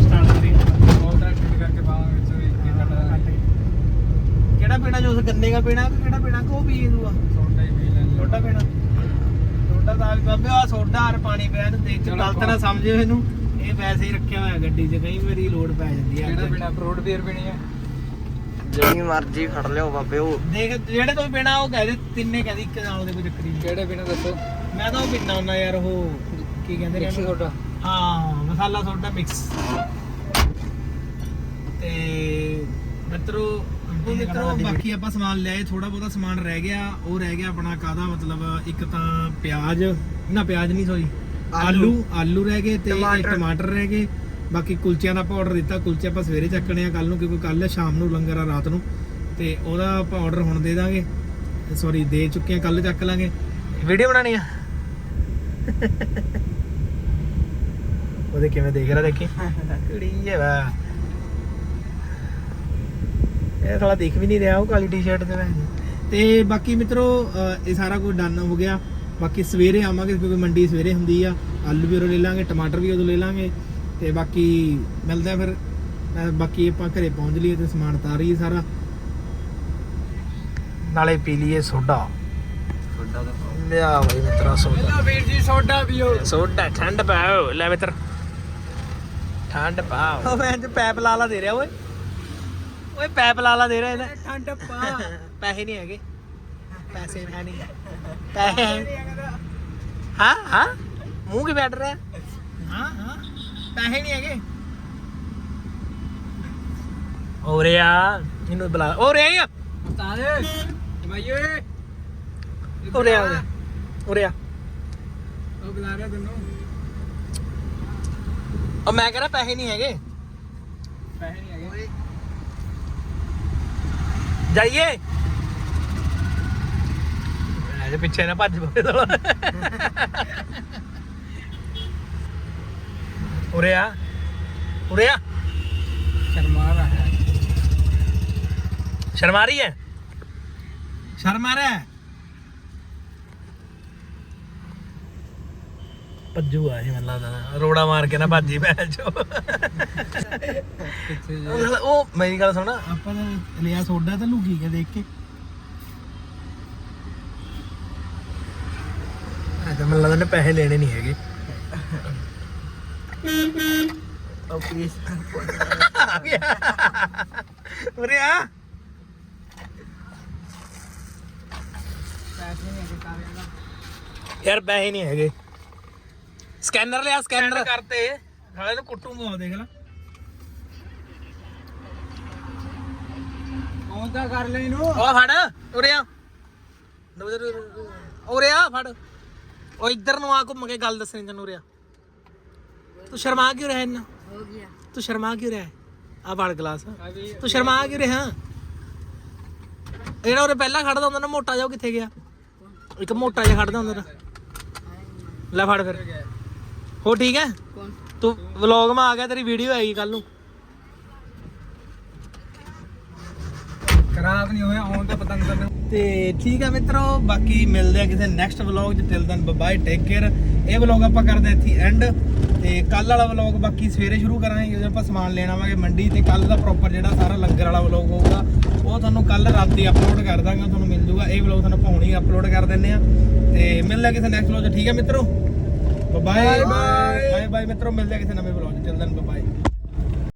ਸਟਾਰਟ ਕਰੀ ਬਹੁਤ ਦਾ ਫਿੱਟ ਕਰਕੇ ਬਾਹਾਂ ਵਿੱਚ ਇੱਕ ਹੀ ਸਾਡਾ ਕਿਹੜਾ ਪੀਣਾ ਜੂਸ ਗੰਨੇ ਦਾ ਪੀਣਾ ਕਿ ਕਿਹੜਾ ਪੀਣਾ ਕੋ ਪੀ ਦੂਆ ਛੋਟਾ ਹੀ ਪੀ ਬਾਬੇ ਆ ਸੋਡਾ ਔਰ ਪਾਣੀ ਪਿਆ ਨੂੰ ਦੇਖ ਕੇ ਚਲੋ ਗਲਤ ਨਾ ਸਮਝਿਓ ਇਹਨੂੰ। ਇਹ ਵੈਸੇ ਹੀ ਰੱਖਿਆ ਹੋਇਆ ਗੱਡੀ 'ਚ ਕਈ ਵਾਰੀ ਲੋਡ ਪੈ ਜਾਂਦੀ ਕਿਹੜਾ ਹੈ ਬਿਨਾ ਫਰੂਟ ਬੀਅਰ ਪੀਣੀ ਹੈ ਜਿਹੜੀ ਮਰਜ਼ੀ ਫੜ ਲਿਓ ਬਾਬੇ ਉਹ। ਦੇਖ ਜਿਹੜੇ ਤੋਂ ਬਿਨਾ ਉਹ ਕਹਦੇ ਤਿੰਨੇ ਕਹਿੰਦੀ ਇੱਕ ਨਾਲ ਦੇ ਕੋਈ ਚੱਕਰੀ ਨਹੀਂ। ਕਿਹੜੇ ਬਿਨਾ ਦੱਸੋ? ਮੈਂ ਤਾਂ ਉਹ ਪੀਣਾ ਹੁੰਦਾ ਯਾਰ ਉਹ ਕੀ ਕਹਿੰਦੇ ਨੇ? ਸੋਡਾ ਹਾਂ ਮਸਾਲਾ ਸੋਡਾ ਮਿਕਸ ਤੇ ਮਿੱਤਰੋ ਉਹ ਮਿੱਤਰੋ ਬਾਕੀ ਆਪਾਂ ਸਮਾਨ ਲਿਆਏ ਥੋੜਾ ਬਹੁਤਾ ਸਮਾਨ ਰਹਿ ਗਿਆ ਉਹ ਰਹਿ ਗਿਆ ਆਪਣਾ ਕਾਦਾ ਮਤਲਬ ਇੱਕ ਤਾਂ ਪਿਆਜ਼ ਨਾ ਪਿਆਜ਼ ਨਹੀਂ ਸੋਰੀ ਆਲੂ। ਆਲੂ ਰਹਿ ਗਏ ਤੇ ਟਮਾਟਰ। ਰਹਿ ਗਏ ਬਾਕੀ ਕੁਲਚਿਆਂ ਦਾ ਆਪਾਂ ਆਰਡਰ ਦਿੱਤਾ ਕੁਲਚੇ ਆਪਾਂ ਸਵੇਰੇ ਚੱਕਣੇ ਆ ਕੱਲ ਨੂੰ ਕਿਉਂਕਿ ਕੱਲ ਸ਼ਾਮ ਨੂੰ ਲੰਗਰ ਆ ਰਾਤ ਨੂੰ ਤੇ ਉਹਦਾ ਆਪਾਂ ਆਰਡਰ ਹੁਣ ਦੇ ਦਾਂਗੇ ਸੌਰੀ ਦੇ ਚੁੱਕੇ ਆ ਕੱਲ ਚੱਕ ਲਾਂਗੇ। ਵੀਡੀਓ ਬਣਾਣੀ ਆ? ਉਹਦੇ ਕਿਵੇਂ ਦੇਖ ਰਿਹਾ ਦੇਖੀ? ਕੁੜੀ ਹੈ ਵਾ ਇਹ ਸਾਲਾ ਦੇਖ ਵੀ ਨਹੀਂ ਰਿਹਾ ਉਹ ਕਾਲੀ ਟੀ-ਸ਼ਰਟ ਦੇ ਵਿੱਚ ਤੇ ਬਾਕੀ ਮਿੱਤਰੋ ਅਹ ਇਹ ਸਾਰਾ ਕੁਝ ਡਨ ਹੋ ਗਿਆ। ਬਾਕੀ ਸਵੇਰੇ ਆਵਾਂਗੇ ਕਿਉਂਕਿ ਮੰਡੀ ਸਵੇਰੇ ਹੁੰਦੀ ਆ। ਆਲੂ ਵੀ ਉਦੋਂ ਲੈ ਲਾਂਗੇ ਟਮਾਟਰ ਵੀ ਉਦੋਂ ਲੈ ਲਾਂਗੇ। ਤੇ ਬਾਕੀ ਮਿਲਦਾ ਫਿਰ। ਅਹ ਬਾਕੀ ਆਪਾਂ ਘਰੇ ਪਹੁੰਚ ਲਈਏ ਤੇ ਸਮਾਨ ਤਾਰੀਏ ਸਾਰਾ। ਨਾਲੇ ਪੀ ਲਈਏ ਸੋਡਾ। ਸੋਡਾ ਦਾ ਲਿਆ ਬਾਈ ਮਿੱਤਰਾ ਸੋਡਾ। ਵੀਰ ਜੀ ਸੋਡਾ ਪੀਓ। ਸੋਡਾ ਠੰਡ ਪਾਓ। ਲੈ ਮਿੱਤਰ। ਠੰਡ ਪਾਓ। ਉਹ ਮੈਂ ਤੇ ਪੈਪ ਲਾ ਲਾ ਦੇ ਰਿਹਾ ਓਏ। ਓਏ ਪੈਪ ਲਾ ਲਾ ਦੇ ਰਿਹਾ ਇਹਦਾ। ਠੰਡ ਪਾ। ਪੈਸੇ ਨਹੀਂ ਹੈਗੇ। ਪੈਸੇ ਹੈ ਨਹੀਂ। ਪੈਸੇ ਹੈ। ਹਾਂ ਹਾਂ। ਮੂੰਹ ਕੀ ਬੈਠ ਰਿਹਾ? ਹਾਂ ਹਾਂ। ਪੈਸੇ ਨਹੀਂ ਹੈਗੇ। ਓਰੇ ਆ ਇਹਨੂੰ ਬੁਲਾ। ਓਰੇ ਆ। ਉਸਤਾਦ ਭਾਈ ਓਏ ਓਰੇ ਆ ਓਰੇ ਆ। ਉਹ ਬੁਲਾ ਰਿਹਾ ਤੈਨੂੰ। ਉਹ ਮੈਂ ਕਹਿੰਦਾ ਪੈਸੇ ਨਹੀਂ ਹੈਗੇ। ਪੈਸੇ ਨਹੀਂ ਹੈਗੇ ਜਾਈਏ। ਇਹਦੇ ਪਿੱਛੇ ਨਾ ਭੱਜ ਪਵੇ ਉਰੇ ਆ। ਉਰੇ ਆ। ਸ਼ਰਮਾ ਰਹਾ ਹੈ ਸ਼ਰਮਾ ਰਹੀ ਹੈ। ਸ਼ਰਮ ਰਿਹਾ ਹੈ। ਭੱਜੂ ਆ ਇਹ ਮੈਨੂੰ ਲੱਗਦਾ। ਨਾ। ਰੋੜਾ ਮਾਰ ਕੇ ਨਾ ਭੱਜੀ ਪੈ ਜੋ। ਕਿੱਥੇ ਜੇ। ਉਹ ਮੇਰੀ ਗੱਲ ਸੁਣ ਆਪਾਂ ਤਾਂ ਲਿਆ ਸੋਡਾ ਤਾਂ ਲੁਕੀ ਕੇ ਦੇਖ ਕੇ। ਆ ਤਾਂ ਮੈਨੂੰ ਲੱਗਦਾ ਨੇ ਪੈਸੇ ਲੈਣੇ ਨਹੀਂ ਹੈਗੇ। ਉਹ ਪਲੀਜ਼ ਆ ਗਿਆ। ਉਰੇ ਆ। ਪੈਸੇ ਨਹੀਂ ਹੈਗੇ ਕਾਰਿਆਂ ਦਾ ਯਾਰ ਪੈਸੇ ਨਹੀਂ ਹੈਗੇ। ਸਕੈਨਰ ਲਿਆ ਸਕੈਨਰ ਕਰਤੇ। ਸਾਲੇ ਨੂੰ ਕੁੱਟੂਗਾ ਦੇਖ ਲੈ। ਕੌਣ ਤਾਂ ਕਰ ਲੈ ਇਹਨੂੰ। ਉਹ ਫੜ ਉਰੇ ਆ। ਉਰੇ ਆ ਫੜ। ਉਹ ਇੱਧਰ ਨੂੰ ਆ ਘੁੰਮ ਕੇ ਗੱਲ ਦੱਸਣੀ ਤੈਨੂੰ ਉਰੇ ਆ। ਤੂੰ ਸ਼ਰਮਾ ਕਿਉਂ ਰਿਹਾ ਇੰਨਾ? ਹੋ ਗਿਆ। ਤੂੰ ਸ਼ਰਮਾ ਕਿਉਂ ਰਿਹਾ? ਆ ਫੜ ਗਲਾਸ ਤੂੰ ਸ਼ਰਮਾ ਕਿਉਂ ਰਿਹਾ? ਜਿਹੜਾ ਉਰੇ ਪਹਿਲਾਂ ਖੜਦਾ ਹੁੰਦਾ ਨਾ ਮੋਟਾ ਜਿਹਾ ਉਹ ਕਿੱਥੇ ਗਿਆ? ਇੱਕ ਮੋਟਾ ਜਿਹਾ ਖੜਦਾ ਹੁੰਦਾ ਨਾ ਲੈ ਫੜ ਫਿਰ। ਹੋ ਠੀਕ ਹੈ? ਕੌਣ? ਤੂੰ ਵਲੌਗ ਮਾ ਆ ਗਿਆ ਤੇਰੀ ਵੀਡੀਓ ਆਏਗੀ ਕੱਲ ਨੂੰ। ਖਰਾਬ ਨਹੀਂ ਹੋਇਆ ਆਉਣ ਦਾ ਪਤਾ ਨਹੀਂ। ਤੈਨੂੰ ਤੇ ਠੀਕ ਹੈ ਮਿੱਤਰੋ ਬਾਕੀ ਮਿਲਦੇ ਆ ਕਿਸੇ ਨੈਕਸਟ ਵਲੌਗ 'ਚ। Till then bye take care ਇਹ ਵਲੌਗ ਆਪਾਂ ਕਰਦੇ ਇੱਥੇ ਐਂਡ ਤੇ ਕੱਲ ਵਾਲਾ ਵਲੌਗ ਬਾਕੀ ਸਵੇਰੇ ਸ਼ੁਰੂ ਕਰਾਂਗੇ ਜਦੋਂ ਆਪਾਂ ਸਮਾਨ ਲੈਣ ਆਵਾਂਗੇ ਮੰਡੀ ਤੇ ਕੱਲ ਦਾ ਪ੍ਰੋਪਰ ਜਿਹੜਾ ਸਾਰਾ ਲੰਗਰ ਵਾਲਾ ਵਲੌਗ ਹੋਊਗਾ ਉਹ ਤੁਹਾਨੂੰ ਕੱਲ ਰਾਤੀ ਅਪਲੋਡ ਕਰ ਦਾਂਗਾ ਤੁਹਾਨੂੰ ਮਿਲ ਜੂਗਾ। ਇਹ ਵਲੌਗ ਤੁਹਾਨੂੰ ਪਾਉਣੀ ਅਪਲੋਡ ਕਰ ਦਿੰਨੇ ਆ ਤੇ ਮਿਲਦੇ ਆ ਕਿਸੇ ਨੈਕਸਟ ਵਲੌਗ 'ਚ। ਠੀਕ ਹੈ ਮਿੱਤਰੋ? ਬਾਏ ਬਾਏ ਬਾਏ ਬਾਏ ਮਿੱਤਰੋ ਮਿਲਦੇ ਆ ਕਿਸੇ ਨਵੇਂ ਵਲੌਗ 'ਚ ਦਨ ਬਾਏ